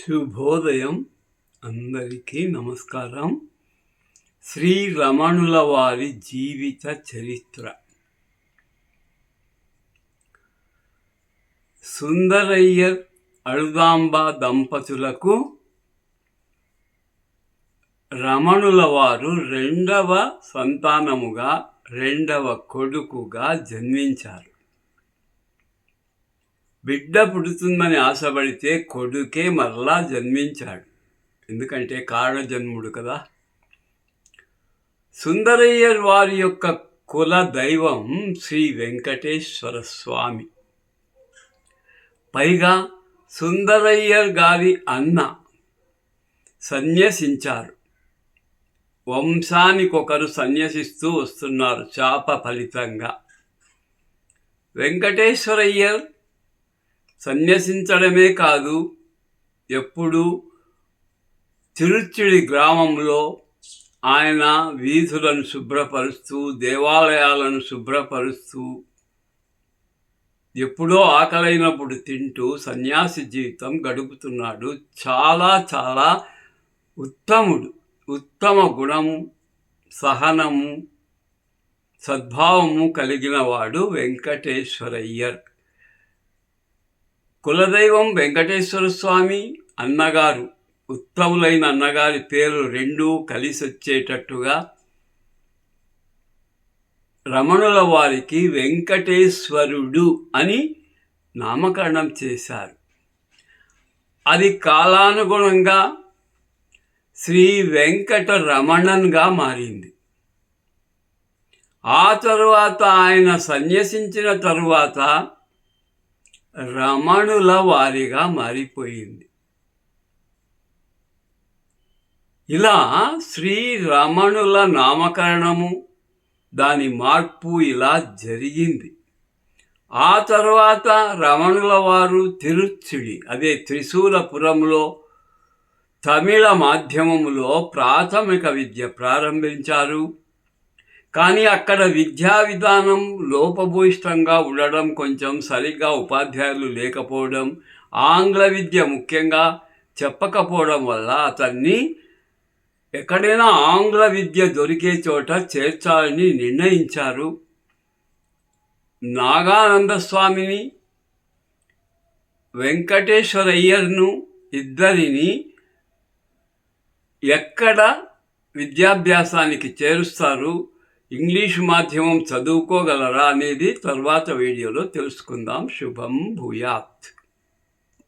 శుభోదయం. అందరికీ నమస్కారం. శ్రీ రమణుల వారి జీవిత చరిత్ర. సుందరయ్యర్ అళుదాంబ దంపతులకు రమణుల వారు రెండవ సంతానముగా రెండవ కొడుకుగా జన్మించారు. బిడ్డ పుడుతుందని ఆశపడితే కొడుకే మరలా జన్మించాడు. ఎందుకంటే కారణజన్ముడు కదా. సుందరయ్యర్ వారి యొక్క కుల దైవం శ్రీ వెంకటేశ్వర స్వామి. పైగా సుందరయ్యర్ గారి అన్న సన్యసించారు. వంశానికొకరు సన్యసిస్తూ వస్తున్నారు చాప ఫలితంగా. వెంకటేశ్వరయ్యర్ సన్యసించడమే కాదు ఎప్పుడు తిరుచిడి గ్రామంలో ఆయన వీధులను శుభ్రపరుస్తూ దేవాలయాలను శుభ్రపరుస్తూ ఎప్పుడో ఆకలైనప్పుడు తింటూ సన్యాసి జీవితం గడుపుతున్నాడు. చాలా చాలా ఉత్తముడు. ఉత్తమ గుణము సహనము సద్భావము కలిగిన వాడు వెంకటేశ్వరయ్యర్. కులదైవం వెంకటేశ్వర స్వామి అన్నగారు ఉత్తములైన అన్నగారి పేరు రెండూ కలిసి వచ్చేటట్టుగా రమణుల వారికి వెంకటేశ్వరుడు అని నామకరణం చేశారు. అది కాలానుగుణంగా శ్రీ వెంకట రమణన్గా మారింది. ఆ తరువాత ఆయన సన్యసించిన తరువాత రమణుల వారిగా మారిపోయింది. ఇలా శ్రీ రమణుల నామకరణము దాని మార్పు ఇలా జరిగింది. ఆ తర్వాత రమణుల వారు తిరుచిడి అదే త్రిశూలపురంలో తమిళ మాధ్యమములో ప్రాథమిక విద్య ప్రారంభించారు. కానీ అక్కడ విద్యా విధానం లోపభూయిష్టంగా ఉండడం కొంచెం సరిగ్గా ఉపాధ్యాయులు లేకపోవడం ఆంగ్ల విద్య ముఖ్యంగా చెప్పకపోవడం వల్ల అతన్ని ఎక్కడైనా ఆంగ్ల విద్య దొరికే చోట చేర్చాలని నిర్ణయించారు. నాగానంద స్వామిని వెంకటేశ్వరయ్యర్ను ఇద్దరిని ఎక్కడ విద్యాభ్యాసానికి చేరుస్తారు? ఇంగ్లీష్ మాధ్యమం చదువుకోగలరా అనేది తర్వాత వీడియోలో తెలుసుకుందాం. శుభం భూయాత్.